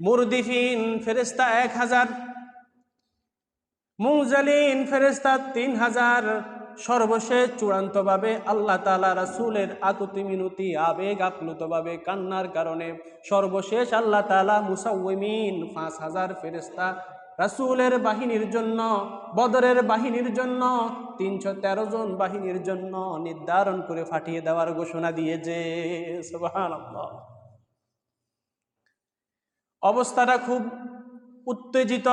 মুরদিফিন ফেরেস্তা এক হাজার মুজালিন ফেরেস্তা তিন হাজার। সর্বশেষ চূড়ান্তভাবে আল্লাহ তালা রাসুলের আকুতি মিনতি আবেগ আপ্লুতভাবে কান্নার কারণে সর্বশেষ আল্লাহ তালা মুসাউমিন পাঁচ হাজার ফেরেস্তা রাসুলের বাহিনীর জন্য, বদরের বাহিনীর জন্য, তিনশো তেরো জন বাহিনীর জন্য নির্ধারণ করে ফাটিয়ে দেওয়ার ঘোষণা দিয়েছে। সুবহানাল্লাহ। অবস্থাটা খুব উত্তেজিত।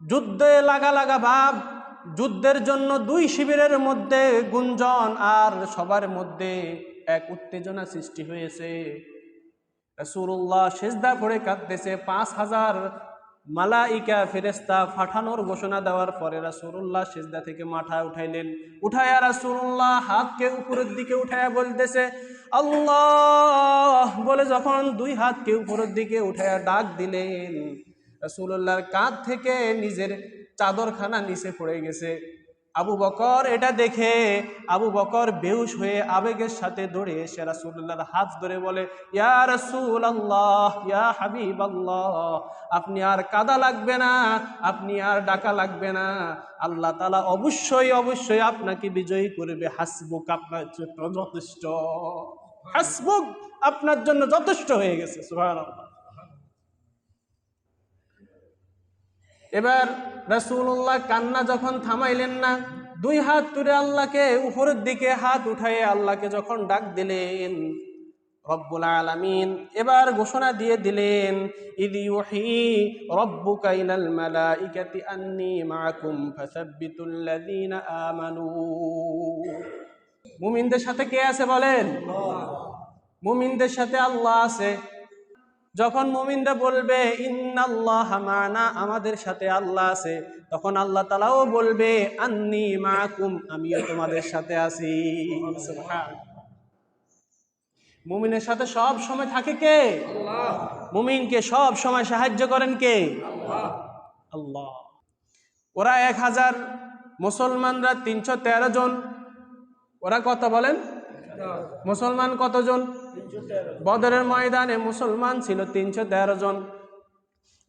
যুদ্ধে লাগা লাগা ভাব, যুদ্ধের জন্য দুই শিবিরের মধ্যে গুঞ্জন, আর সবার মধ্যে এক উত্তেজনা সৃষ্টি হয়েছে। রসুল্লাহ সেজদা করে কাঁদতেছে, পাঁচ হাজার মালাইকা ফেরেস্তা ফাঠানোর ঘোষণা দেওয়ার পরে রাসুল্লাহ সেজদা থেকে মাথা উঠাইলেন। উঠায়া রাসুল্লাহ হাতকে উপরের দিকে উঠায়া বলতেছে, আল্লাহ! বলে যখন দুই হাতকে উপরের দিকে উঠায়া ডাক দিলেন রাসুল্লাহর কাঁধ থেকে নিজের চাদরখানা নিচে পড়ে গেছে। আবু বকর এটা দেখে আবু বকর বেহুশ হয়ে আবেগের সাথে দৌড়ে এসে রাসুল্লাহর হাত ধরে বলে, ইয়া আল্লাহ ইয়া হাবিব আল্লাহ আপনি আর কাদা লাগবে না, আপনি আর ডাকা লাগবে না। আল্লাহ তালা অবশ্যই অবশ্যই আপনাকে বিজয়ী করবে। হাসবুক আপনার জন্য যথেষ্ট। হাসবুক আপনার জন্য যথেষ্ট হয়ে গেছে, সুবহানাল্লাহ। এবার রাসূলুল্লাহ কান্না যখন থামাইলেন না, দুই হাত তুলে আল্লাহকে উপরের দিকে হাত উঠায়ে আল্লাহকে যখন ডাক দিলেন, রব্বুল আলামিন এবার ঘোষণা দিয়ে দিলেন, ইদি আন্নী মুমিনদের সাথে কে আছে বলেন? মুমিনদের সাথে আল্লাহ আছে। যখন মুমিনরা বলবে, ইন্নাল্লাহ মানা আমাদের সাথে আল্লাহ আছে, তখন আল্লাহ তালাও বলবে, আন্নি মাকুম আমিও তোমাদের সাথে আছি। মুমিনের সাথে সব সময় থাকে কে? মুমিনকে সব সময় সাহায্য করেন কে? আল্লাহ। ওরা এক হাজার মুসলমানরা তিনশো তেরো জন। ওরা কত বলেন? মুসলমান কতজন? বদরের ময়দানে মুসলমান ছিল তিনশো তেরো জন।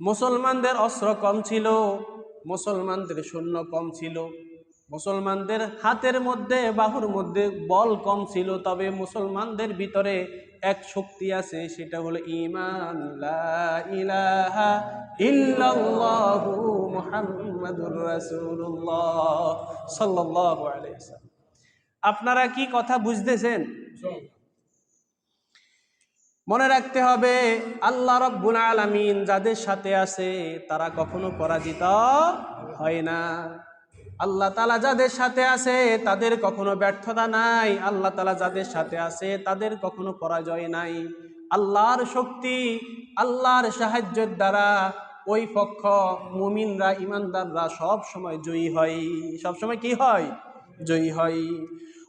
মুসলমানদের অস্ত্র কম ছিল, মুসলমানদের সৈন্য কম ছিল, মুসলমানদের হাতের মধ্যে, বাহুর মধ্যে বল কম ছিল, তবে মুসলমানদের ভিতরে এক শক্তি আছে, সেটা হলো ইমান আপনারা কি কথা বুঝতেছেন? মনে রাখতে হবে, আল্লাহ রব্বুল আলামিন যাদের সাথে আছে, তারা কখনো পরাজিত হয় না। আল্লাহ তালা যাদের সাথে আছে, তাদের কখনো ব্যর্থতা নাই। আল্লাহ তালা যাদের সাথে আছে, তাদের কখনো পরাজয় নাই। আল্লাহর শক্তি, আল্লাহর সাহায্যের দ্বারা ওই পক্ষ মুমিনরা, ইমানদাররা সব সময় জয়ী হয়। সব সময় কি হয়? জয়ী হয়।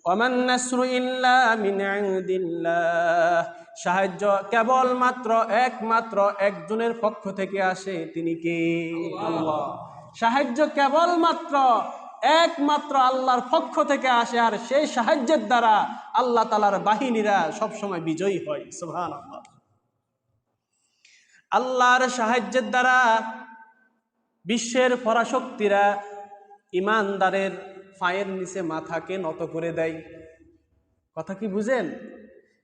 ওমান নাসরু ইল্লা মিন সাহায্য কেবলমাত্র একমাত্র একজনের পক্ষ থেকে আসে, তিনি কে? সাহায্য কেবলমাত্র একমাত্র আল্লাহর পক্ষ থেকে আসে, আর সেই সাহায্যের দ্বারা আল্লাহ তালার বাহিনীরা সবসময় বিজয়ী হয় সুহান আল্লাহর সাহায্যের দ্বারা বিশ্বের পরাশক্তিরা ইমানদারের পায়ের নিচে মাথাকে নত করে দেয়। কথা কি বুঝেন?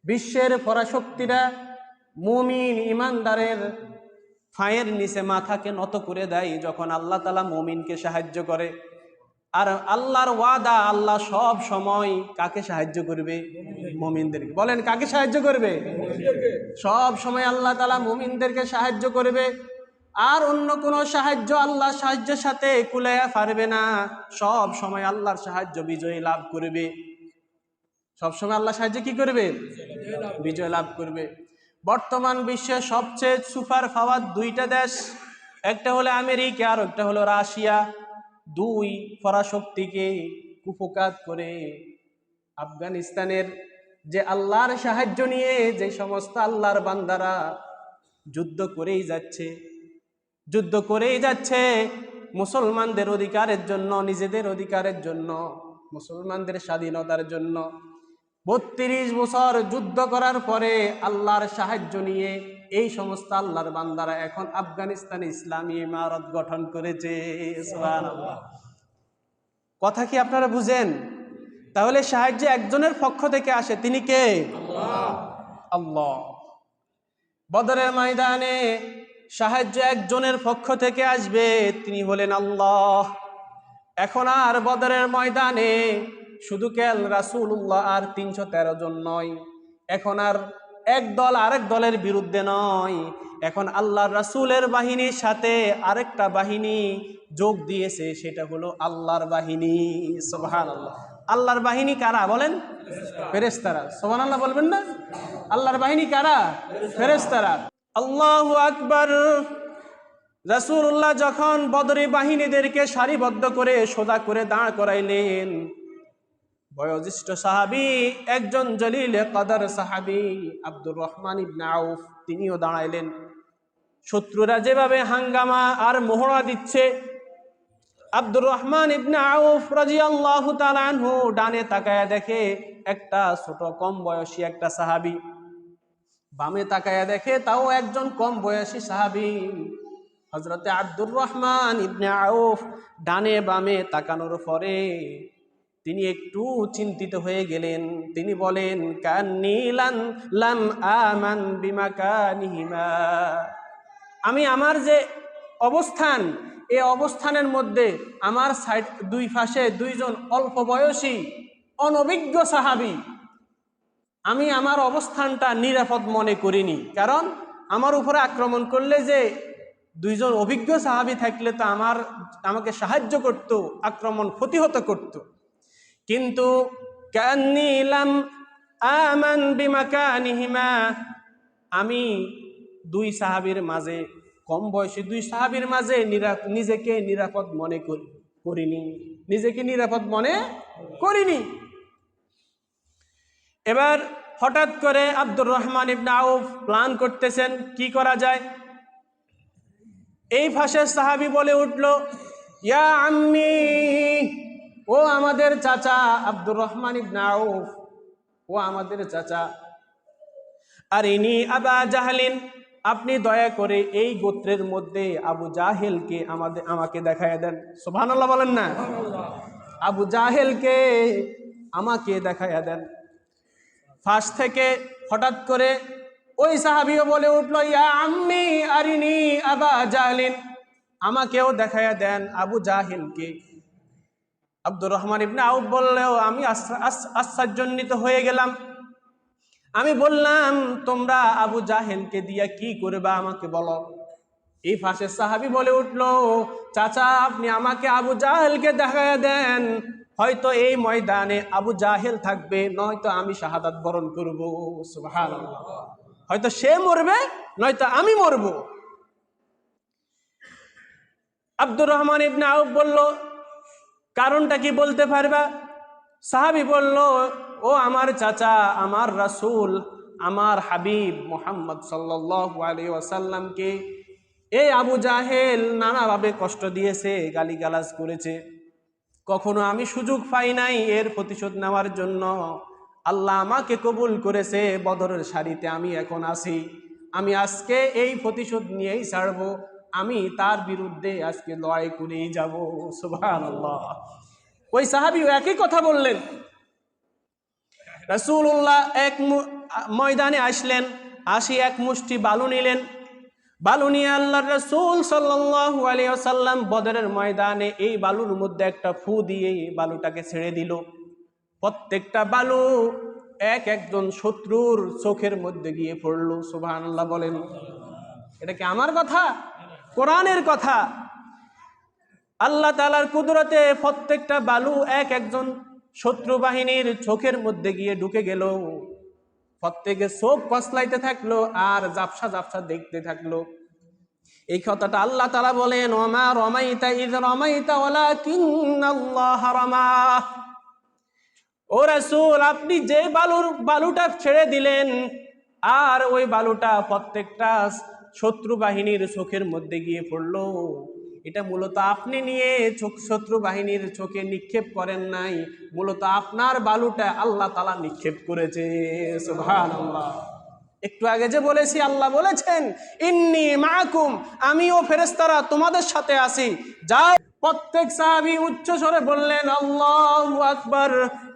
বিশ্বের পরাশক্তিরা মুমিন ইমানদারের ফাঁয়ের নিচে মাথাকে নত করে দেয় যখন আল্লাহ তালা মুমিনকে সাহায্য করে। আর আল্লাহর ওয়াদা, আল্লাহ সব সময় কাকে সাহায্য করবে? মুমিনদেরকে। বলেন, কাকে সাহায্য করবে? সব সময় আল্লাহ তালা মুমিনদেরকে সাহায্য করবে। আর অন্য কোনো সাহায্য আল্লাহ সাহায্যের সাথে কুলাইয়া পারবে না। সব সময় আল্লাহর সাহায্য বিজয় লাভ করবে। সব সময় আল্লাহ সাহায্য কি করবে? বিজয় লাভ করবে। বর্তমান বিশ্বে সবচেয়ে সুপার পাওয়ার দুইটা দেশ, একটা হলো আমেরিকা আর একটা হলো রাশিয়া। দুই পরাশক্তিকে কুপকাত করে। আফগানিস্তানের যে আল্লাহর সাহায্য নিয়ে যে সমস্ত আল্লাহর বান্দারা যুদ্ধ করেই যাচ্ছে, যুদ্ধ করেই যাচ্ছে, মুসলমানদের অধিকারের জন্য, নিজেদের অধিকারের জন্য, মুসলমানদের স্বাধীনতার জন্য। বত্রিশ বছর যুদ্ধ করার পরে আল্লাহর সাহায্য নিয়ে এই সমস্ত আল্লাহর বান্দারা এখন আফগানিস্তানে ইসলামী ইমারত গঠন করেছে। কথা কি আপনারা বুঝেন? তাহলে সাহায্য একজনের পক্ষ থেকে আসে, তিনি কে? আল্লাহ। বদরের ময়দানে সাহায্য একজনের পক্ষ থেকে আসবে, তিনি হলেন আল্লাহ। এখন আর বদরের ময়দানে শুধু কেল রাসূলুল্লাহ আর তিনশো তেরো জন নয়? এখন আর এক দল আরেক দলের বিরুদ্ধে নয়। এখন আল্লাহর রাসূলের বাহিনীর সাথে আরেকটা বাহিনী যোগ দিয়েছে, সেটা হলো আল্লাহর বাহিনী। সুবহানাল্লাহ। আল্লাহর বাহিনী কারা বলেন? ফেরেস্তারা সোহান আল্লাহ বলবেন না? আল্লাহর বাহিনী কারা? ফেরেস্তারা আল্লাহু আকবার। রাসূলুল্লাহ যখন বদরি বাহিনীদেরকে সারিবদ্ধ করে সোজা করে দাঁড় করাইলেন বয়োজ্যেষ্ঠ সাহাবি, একজন জলিল কদর সাহাবি, আব্দুর রহমান ইবনে আউফ, তিনিও দাঁড়াইলেন। শত্রুরা যেভাবে হাঙ্গামা আর মোহরা দিচ্ছে, আব্দুর রহমান ইবনে আউফ রাজিয়াল্লাহু তাআলা আনহু ডানে তাকায়া দেখে একটা ছোট কম বয়সী একটা সাহাবি। বামে তাকায়া দেখে তাও একজন কম বয়সী সাহাবি। হজরতে আব্দুর রহমান ইবনে আউফ ডানে বামে তাকানোর পরে তিনি একটু চিন্তিত হয়ে গেলেন। তিনি বলেন কান্নিলান লাম আমান বিমাকানিহিমা আমি আমার যে অবস্থান এই অবস্থানের মধ্যে আমার সাইড, দুই পাশে দুইজন অল্প বয়সী অনভিজ্ঞ সাহাবি, আমি আমার অবস্থানটা নিরাপদ মনে করিনি। কারণ আমার উপরে আক্রমণ করলে যে দুইজন অভিজ্ঞ সাহাবি থাকলে তো আমার, আমাকে সাহায্য করত, আক্রমণ প্রতিহত করত। কিন্তু আমান বিমাকানিহিমা। আমি দুই সাহাবীর মাঝে, কম বয়সী দুই সাহাবীর মাঝে নিজেকে নিরাপদ মনে করি, করিনি। নিজেকে নিরাপদ মনে করিনি। এবার হঠাৎ করে Abdur Rahman ibn Auf plan করতেছেন, কি করা যায়? এই ফাঁসের সাহাবি বলে উঠল, ইয়া আম্মি ও আমাদের চাচা আব্দুর রহমান ইবনে আউফ। ও আমাদের চাচা। আর ইনি আবা জাহালিন, আপনি দয়া করে এই গোত্রের মধ্যে আবু জাহেলকে আমাদের আমাকে দেখায় দেন। সুবহানাল্লাহ বলেন না? আবু জাহেলকে আমাকে দেখায় দেন। ফাঁস থেকে হঠাৎ করে ওই সাহাবিও বলে উঠল, ইয়া আম্মি আরিনি আবা জাহলিন, আমাকেও দেখায়া দেন আবু জাহিলকে। আব্দুর রহমান ইবনে আউফ বললেও, আমি আশ্চ- আশ্চ- হয়ে গেলাম। আমি বললাম, তোমরা আবু জাহেলকে দিয়া কি করবা আমাকে বলো? এই ফাঁসের সাহাবি বলে উঠল, চাচা, আপনি আমাকে আবু জাহেলকে দেখায় দেন। হয়তো এই ময়দানে আবু জাহেল থাকবে, নয়তো আমি শাহাদাত বরণ করব। হয়তো সে মরবে, নয়তো আমি মরব। আব্দুর রহমান ইবনে আউফ বলল কারণটা কি বলতে পারবা? সাহাবি বলল, ও আমার চাচা, আমার রাসূল, আমার হাবিব মোহাম্মদ আলাইহি ওয়াসাল্লামকে এই আবু জাহেল নানাভাবে কষ্ট দিয়েছে, গালিগালাজ করেছে। কখনো আমি সুযোগ পাই নাই এর প্রতিশোধ নেওয়ার জন্য। আল্লাহ আমাকে কবুল করেছে, বদরের সারিতে আমি এখন আছি। আমি আজকে এই প্রতিশোধ নিয়েই ছাড়বো। আমি তার বিরুদ্ধে আজকে লড়াই করেই যাব, সুবহানাল্লাহ। ওই সাহাবিও একই কথা বললেন। রাসূলুল্লাহ এক ময়দানে আসলেন, আসি এক মুষ্টি বালু নিলেন। বালু নিয়ে আল্লাহর রসুল আলাইহি বদরের ময়দানে এই বালুর মধ্যে একটা ফু দিয়ে বালুটাকে ছেড়ে দিল। প্রত্যেকটা বালু এক একজন শত্রুর চোখের মধ্যে গিয়ে পড়ল, সুবহানাল্লাহ বলেন। এটা কি আমার কথা? কোরআনের কথা। আল্লাহ তালার কুদরতে প্রত্যেকটা বালু এক একজন শত্রু বাহিনীর চোখের মধ্যে গিয়ে ঢুকে গেল। প্রত্যেকে চোখ কসলাইতে থাকল আর জাপসা জাপসা দেখতে থাকল। এই কথাটা আল্লাহ তালা বলেন, ওমা রমাইতা ইদ রমাইতা ওলা কিন্নাল্লাহ রমা। ও রাসূল, আপনি যে বালুর, বালুটা ছেড়ে দিলেন, আর ওই বালুটা প্রত্যেকটা শত্রু বাহিনীর চোখের মধ্যে গিয়ে পড়ল। এটা মূলত আপনি নিয়ে চোখ শত্রু বাহিনীর চোখে নিক্ষেপ করেন নাই। মূলত আপনার বালুটা আল্লাহ তালা নিক্ষেপ করেছে। একটু আগে যে বলেছি, আল্লাহ বলেছেন, ইন্নি মাকুম, আমিও ফেরেস্তারা তোমাদের সাথে আছি। যাও প্রত্যেক সাহাবি উচ্চ স্বরে বললেন, আল্লাহ আকবার।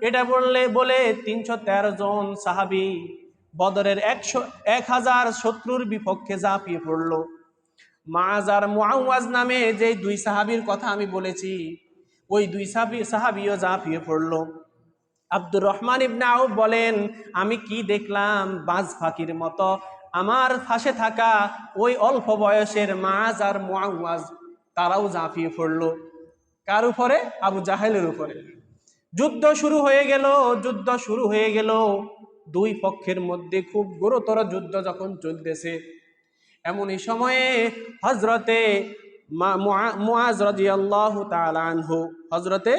এটা বললে বলে তিনশো তেরো জন সাহাবি বদরের একশো এক হাজার শত্রুর বিপক্ষে ঝাঁপিয়ে পড়ল। মাজ আর মুআওয়াজ নামে যে দুই সাহাবীর কথা আমি বলেছি, ওই দুই সাহাবি, সাহাবিও ঝাঁপিয়ে পড়ল। আব্দুর রহমান ইবনে আউফ বলেন, আমি কি দেখলাম বাজ ফাঁকির মতো? আমার ফাঁসে থাকা ওই অল্প বয়সের মাজ আর মুআওয়াজ, তারাও ঝাঁপিয়ে পড়ল। কার উপরে? আবু জাহেলের উপরে। যুদ্ধ শুরু হয়ে গেল, যুদ্ধ শুরু হয়ে গেল। দুই পক্ষের মধ্যে খুব গুরুতর যুদ্ধ যখন চলতেছে। এমনই সময়ে হজরতে হজরতে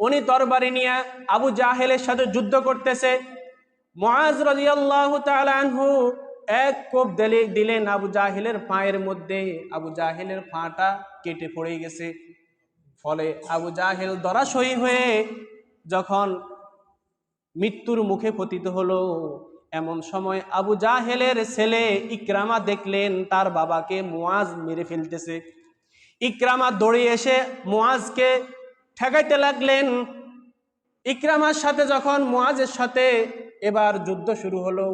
উনি তরবারি নিয়ে আবু জাহেলের সাথে যুদ্ধ করতেছে। এক কোপ দিলে দিলেন আবু জাহেলের পায়ের মধ্যে। আবু জাহেলের পাটা কেটে পড়ে গেছে। ফলে আবু জাহেল দরাশয়ী হয়ে যখন মৃত্যুর মুখে পতিত হলো, এমন সময় আবু জাহেলের ছেলে ইকরামা দেখলেন, তার বাবাকে মুয়াজ মেরে ফেলতেছে। ইকরামা দৌড়ে এসে মুয়াজকে ঠেকাইতে লাগলেন। ইকরামার সাথে যখন মুয়াজের সাথে এবার যুদ্ধ শুরু হলো,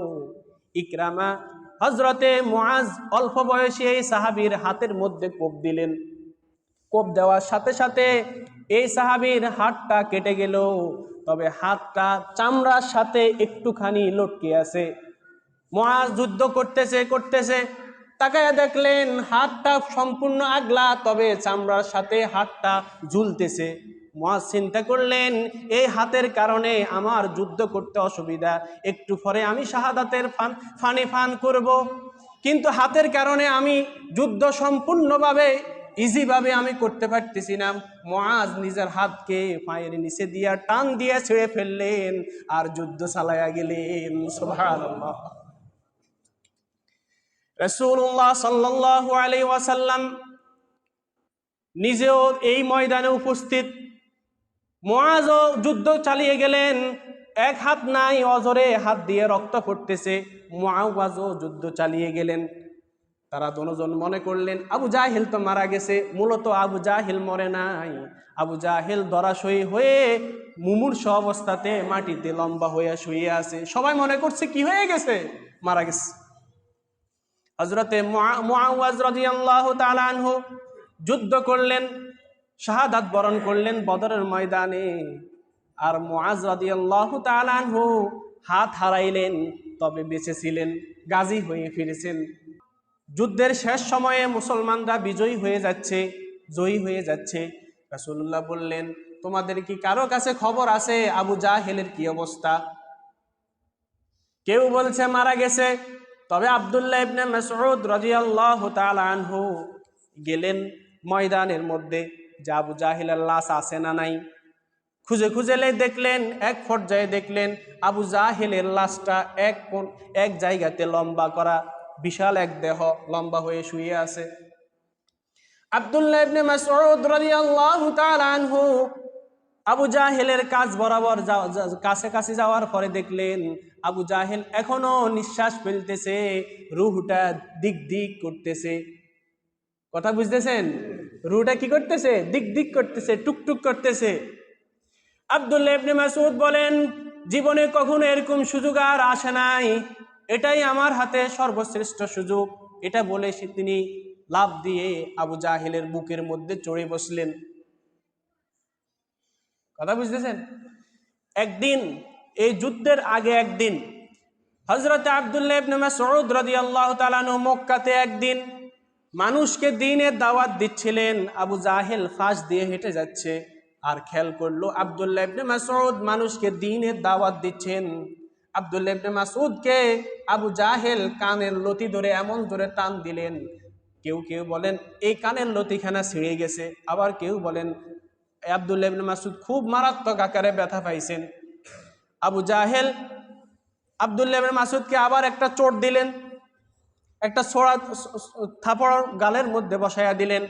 ইকরামা হজরতে মুয়াজ অল্প বয়সী এই সাহাবীর হাতের মধ্যে কোপ দিলেন। কোপ দেওয়ার সাথে সাথে এই সাহাবীর হাতটা কেটে গেল। তবে হাতটা চামড়ার সাথে একটুখানি লটকে আছে। মহাজ যুদ্ধ করতেছে করতেছে। তাকায় দেখলেন হাতটা সম্পূর্ণ আগলা, তবে চামড়ার সাথে হাতটা ঝুলতেছে। মহাজ চিন্তা করলেন, এই হাতের কারণে আমার যুদ্ধ করতে অসুবিধা। একটু পরে আমি শাহাদাতের ফান, ফানে ফান করব। কিন্তু হাতের কারণে আমি যুদ্ধ সম্পূর্ণভাবে ইজিভাবে আমি করতে পারতেছি না। মহাজ নিজের হাতকে পায়ের নিচে দিয়া টান দিয়া ছেড়ে ফেললেন আর যুদ্ধ চালাইয়া গেলেন। সুবহানাল্লাহ। রসুল্লাহ সাল্লাহ আলাই ওয়াসাল্লাম নিজেও এই ময়দানে উপস্থিত। মহাজও যুদ্ধ চালিয়ে গেলেন। এক হাত নাই, অজরে হাত দিয়ে রক্ত পড়তেছে। মহাওয়াজও যুদ্ধ চালিয়ে গেলেন। তারা দনজন মনে করলেন, আবু জাহেল তো মারা গেছে, মূলত আবু জাহেল মরে নাই। আবু জাহেল দরাশয়ী হয়ে মুমূর্ষ অবস্থাতে মাটিতে লম্বা হয়ে শুয়ে আছে। সবাই মনে করছে, কি হয়ে গেছে? মারা গেছে। হজরতে যুদ্ধ করলেন, শাহাদাত বরণ করলেন বদরের ময়দানে। আর রাদিয়াল্লাহু তাআলা আনহু হাত হারাইলেন, তবে বেঁচেছিলেন গাজী হয়ে ফিরেছেন। যুদ্ধের শেষ সময়ে মুসলমানরা বিজয়ী হয়ে যাচ্ছে, জয়ী হয়ে যাচ্ছে। রাসুল্লাহ বললেন, তোমাদের কি কারও কাছে খবর আছে আবু জাহেলের কি অবস্থা? কেউ বলছে, মারা গেছে। তবে আবদুল্লাহ ইবনে মাসউদ রাদিয়াল্লাহু তাআলা গেলেন ময়দানের মধ্যে, যে আবু জাহিলের লাশ আছে না নাই। খুঁজে খুঁজেলে দেখলেন, এক পর্যায়ে দেখলেন আবু জাহেলের লাশটা এক এক জায়গাতে লম্বা করা বিশাল এক দেহ লম্বা হয়ে শুয়ে আছে। আবদুল্লাহ ইবনে মাসউদ রাদিয়াল্লাহু তাআলা আনহু আবু জাহেলের কাজ বরাবর কাছে কাছে যাওয়ার পরে দেখলেন আবু জাহেল এখনও নিঃশ্বাস ফেলতেছে, রুহটা দিক দিক করতেছে। কথা বুঝতেছেন? রুহটা কি করতেছে? দিক দিক করতেছে টুকটুক করতেছে। আবদুল্লাহ ইবনে মাসুদ বলেন, জীবনে কখনো এরকম সুযোগ আর আসে নাই। এটাই আমার হাতে সর্বশ্রেষ্ঠ সুযোগ। এটা বলে সে তিনি লাভ দিয়ে আবু জাহেলের বুকের মধ্যে চড়ে বসলেন। কথা বুঝতেছেন? একদিন, এই যুদ্ধের আগে একদিন হজরত আবদুল্লাহ ইবনে মাসউদ মক্কাতে একদিন মানুষকে দিনের দাওয়াত দিচ্ছিলেন। আবু জাহেল ফাঁস দিয়ে হেঁটে যাচ্ছে আর খেয়াল করল আবদুল্লাহ মানুষকে দিনের দাওয়াত দিচ্ছেন। আবদুল্লাহ ইবনে মাসউদকে আবু জাহেল কানের লতি ধরে এমন জোরে টান দিলেন, কেউ কেউ বলেন, এই কানের লতিখানা ছিঁড়ে গেছে। আবার কেউ বলেন আবদুল্লাহ ইবনে মাসুদ খুব মারাত্মক আকারে ব্যথা পাইছেন। আবু জাহেল আবদুল্লাহ ইবনে মাসুদকে আবার একটা চোট দিলেন, একটা ছোড়া, থাপড় গালের মধ্যে বসাইয়া দিলেন।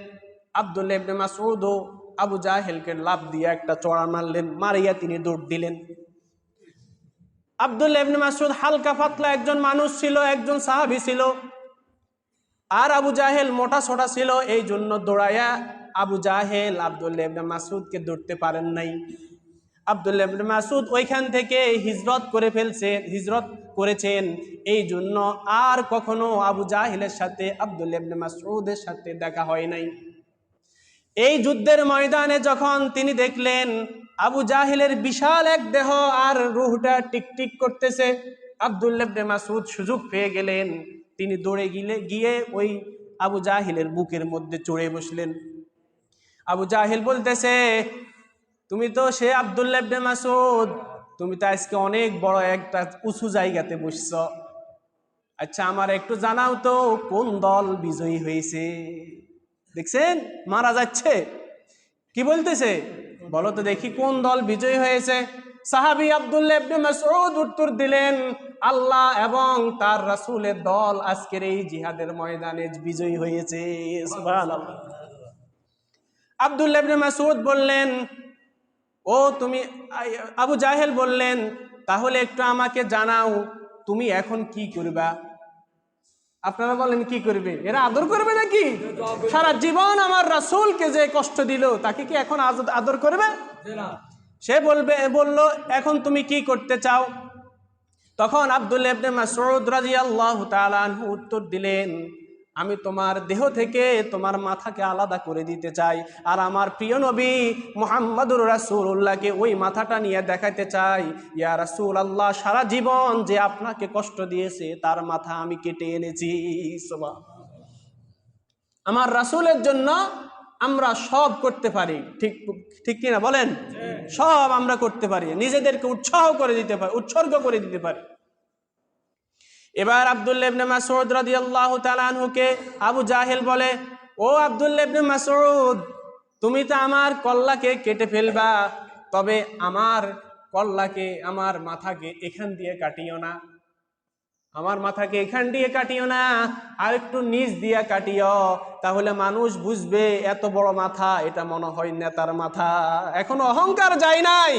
আবদুল্লাহ ইবনে মাসউদও আবু জাহেলকে লাভ দিয়ে একটা চড়া মারলেন, মারিয়া তিনি দৌড় দিলেন। আবদুল্লাহ ইবনে মাসুদ হালকা পাতলা একজন মানুষ ছিল, একজন সাহাবী ছিল। আর আবু জাহেল মোটা সোটা ছিল। এই জন্য দৌড়াইয়া আবু জাহেল আবদুল্লাহ ইবনে মাসুদকে ধরতে পারেন নাই। আবদুল্লাহ ইবনে মাসুদ ওইখান থেকে হিজরত করে ফেলছেন হিজরত করেছেন। এই জন্য আর কখনো আবু জাহেলের সাথে, আবদুল্লাহ ইবনে মাসুদের সাথে দেখা হয় নাই। এই যুদ্ধের ময়দানে যখন তিনি দেখলেন আবু জাহিলের বিশাল এক দেহ আর রুহটা টিকটিক করতেছে আবদুল্লাবনে মাসুদ সুযোগ পেয়ে গেলেন। তিনি দৌড়ে গিলে, গিয়ে ওই আবু জাহিলের বুকের মধ্যে চড়ে বসলেন। আবু জাহিল বলতেছে, তুমি তো সে আবদুল্লাবনে মাসুদ তুমি তো আজকে অনেক বড় একটা উঁচু জায়গাতে বসছ। আচ্ছা আমার একটু জানাও তো, কোন দল বিজয়ী হয়েছে? দেখছেন? মারা যাচ্ছে। কি বলতেছে? বলো তো দেখি কোন দল বিজয়ী হয়েছে। সাহাবি আব্দুল্লাহ উত্তর দিলেন, আল্লাহ এবং তার রাসূলের দল আজকের এই জিহাদের ময়দানে বিজয়ী হয়েছে। আব্দুল্লাহ বললেন, ও তুমি, আবু জাহেল বললেন, তাহলে একটু আমাকে জানাও, তুমি এখন কি করবা? আপনারা বলেন, কি করবে? এরা আদর করবে নাকি? সারা জীবন আমার রাসুলকে যে কষ্ট দিল, তাকে কি এখন আদর করবে? সে বলবে, বলল, এখন তুমি কি করতে চাও? তখন আবদুল্লাহ মাসুদ রাদিয়াল্লাহু তাআলা উত্তর দিলেন আমি তোমার দেহ থেকে তোমার মাথাকে আলাদা করে দিতে চাই। আর আমার প্রিয় নবী মোহাম্মদুর রাসূলুল্লাহকে ওই মাথাটা নিয়ে দেখাতে চাই। ইয়া রাসূল আল্লাহ সারা জীবন যে আপনাকে কষ্ট দিয়েছে তার মাথা আমি কেটে এনেছি। আমার রাসূলের জন্য আমরা সব করতে পারি। ঠিক ঠিক কিনা বলেন? সব আমরা করতে পারি। নিজেদেরকে উৎসাহ করে দিতে পারি উৎসর্গ করে দিতে পারি। এবার আব্দুল্লাহ ইবনে মাসউদ রাদিয়াল্লাহু তাআলা আনহুকে আবু জাহেল বলে, ও আব্দুল্লাহ ইবনে মাসউদ, তুমি তো আমার কল্লাকে কেটে ফেলবা, তবে আমার কল্লাকে আমার মাথাকে এখান দিয়ে কাটিও না। আমার মাথাকে এখান দিয়ে কাটিও না, আর একটু নিচ দিয়ে কাটিও, তাহলে মানুষ বুঝবে এত বড় মাথা, এটা মনে হয় নেতার মাথা। এখনও অহংকার যায় নাই।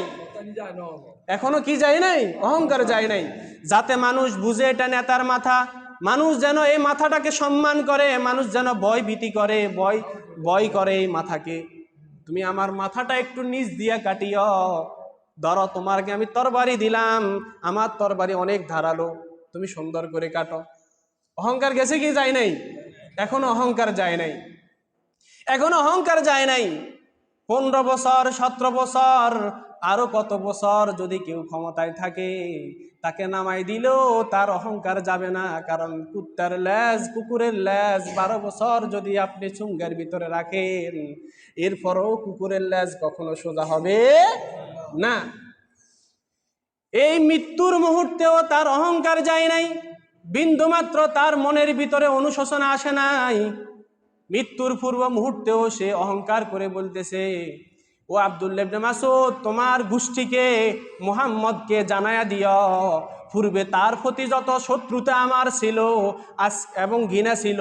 এখনও কি যায় নাই? অহংকার যায় নাই। যাতে মানুষ বুঝে এটা নেতার মাথা। মানুষ যেন এই মাথাটাকে সম্মান করে, মানুষ যেন ভয় ভীতি করে, ভয় ভয় করে এই মাথাকে। তুমি আমার মাথাটা একটু নিচ দিয়া কাটিও। ধরো, তোমারকে আমি তরবারি দিলাম। আমার তরবারি অনেক ধারালো। তুমি সুন্দর করে কাটো। অহংকার গেছে কি যায় নাই? এখনও অহংকার যায় নাই। এখনও অহংকার যায় নাই। পনেরো বছর, সতেরো বছর আরও কত বছর যদি কেউ ক্ষমতায় থাকে, তাকে নামাই দিলেও তার অহংকার যাবে না। কারণ কুত্তার ল্যাজ কুকুরের ল্যাজ বারো বছর যদি আপনি চুঙ্গার ভিতরে রাখেন, এরপরও কুকুরের ল্যাজ কখনো সোজা হবে না। এই মৃত্যুর মুহূর্তেও তার অহংকার যায় নাই, বিন্দুমাত্র তার মনের ভিতরে অনুশোচনা আসে নাই। মৃত্যুর পূর্ব মুহূর্তেও সে অহংকার করে বলতেছে ও আবদুল্লাহ ইবনে মাসুদ তোমার গোষ্ঠীকে মোহাম্মদকে জানায়া দিও। পূর্বে তার প্রতি যত শত্রুতা আমার ছিল, আজ এবং ঘৃণা ছিল,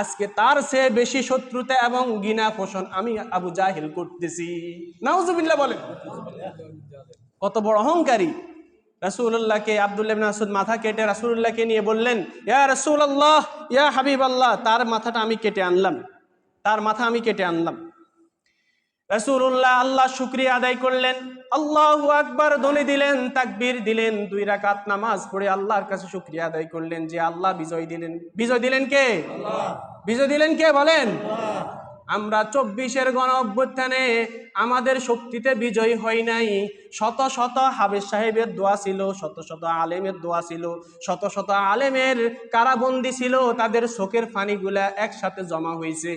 আজকে তার সে বেশি শত্রুতা এবং ঘৃণা পোষণ আমি আবু জাহিল করতেছি। নাউজুবিল্লাহ বলে কত বড় অহংকারী। রাসূলুল্লাহকে আব্দুল্লাহ মাসুদ মাথা কেটে রাসুল্লাহকে নিয়ে বললেন, ইয়া রাসূলুল্লাহ, ইয়া হাবিব আল্লাহ তার মাথাটা আমি কেটে আনলাম। তার মাথা আমি কেটে আনলাম। রাসূলুল্লাহ আল্লাহ শুক্রিয়া আদায় করলেন। আল্লাহু আকবার ধ্বনি দিলেন তাকবীর দিলেন দুই রাকাত নামাজ পড়ে আল্লাহর কাছে শুক্রিয়া আদায় করলেন যে আল্লাহ বিজয় দিলেন। বিজয় দিলেন কে? বিজয় দিলেন কে বলেন? আমরা চব্বিশের গণ অভ্যুত্থানে আমাদের শক্তিতে বিজয়ী হয় নাই। শত শত হাবেজ সাহেবের দোয়া ছিল শত শত আলেমের দোয়া ছিল শত শত আলেমের কারাবন্দি ছিল তাদের শোকের ফানিগুলা একসাথে জমা হয়েছে।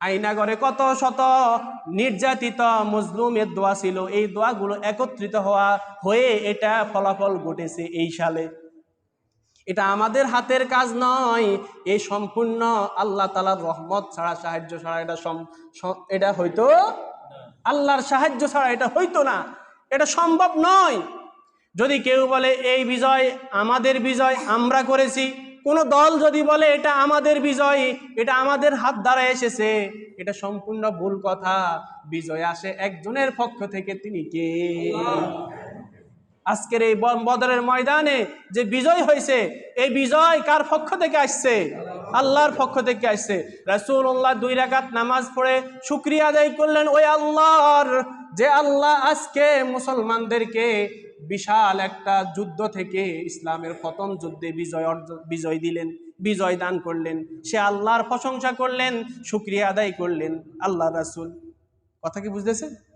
আইনাগরে কত শত নির্যাতিত মজলুমের দোয়া ছিল, এই দোয়াগুলো একত্রিত হওয়া হয়ে এটা ফলাফল ঘটেছে এই সালে। এটা আমাদের হাতের কাজ নয় এই সম্পূর্ণ আল্লাহ তালার রহমত ছাড়া সাহায্য ছাড়া এটা এটা হয়তো আল্লাহর সাহায্য ছাড়া এটা হইতো না, এটা সম্ভব নয়। যদি কেউ বলে, এই বিজয় আমাদের বিজয়, আমরা করেছি। কোন দল যদি বলে, এটা আমাদের বিজয়, এটা আমাদের হাত দ্বারা এসেছে এটা সম্পূর্ণ ভুল কথা। বিজয় আসে একজনের পক্ষ থেকে তিনি কে? আজকের এই বদরের ময়দানে যে বিজয় হয়েছে, এই বিজয় কার পক্ষ থেকে আসছে? আল্লাহর পক্ষ থেকে আসছে। রাসূলুল্লাহ দুই রাকাত নামাজ পড়ে শুক্রিয়া আদায় করলেন, ওই আল্লাহর, যে আল্লাহ আজকে মুসলমানদেরকে বিশাল একটা যুদ্ধ থেকে ইসলামের প্রথম যুদ্ধে বিজয় অর্জন বিজয় দিলেন, বিজয় দান করলেন। সে আল্লাহর প্রশংসা করলেন, শুক্রিয়া আদায় করলেন, আল্লাহ রাসুল। কথা কি বুঝতেছেন?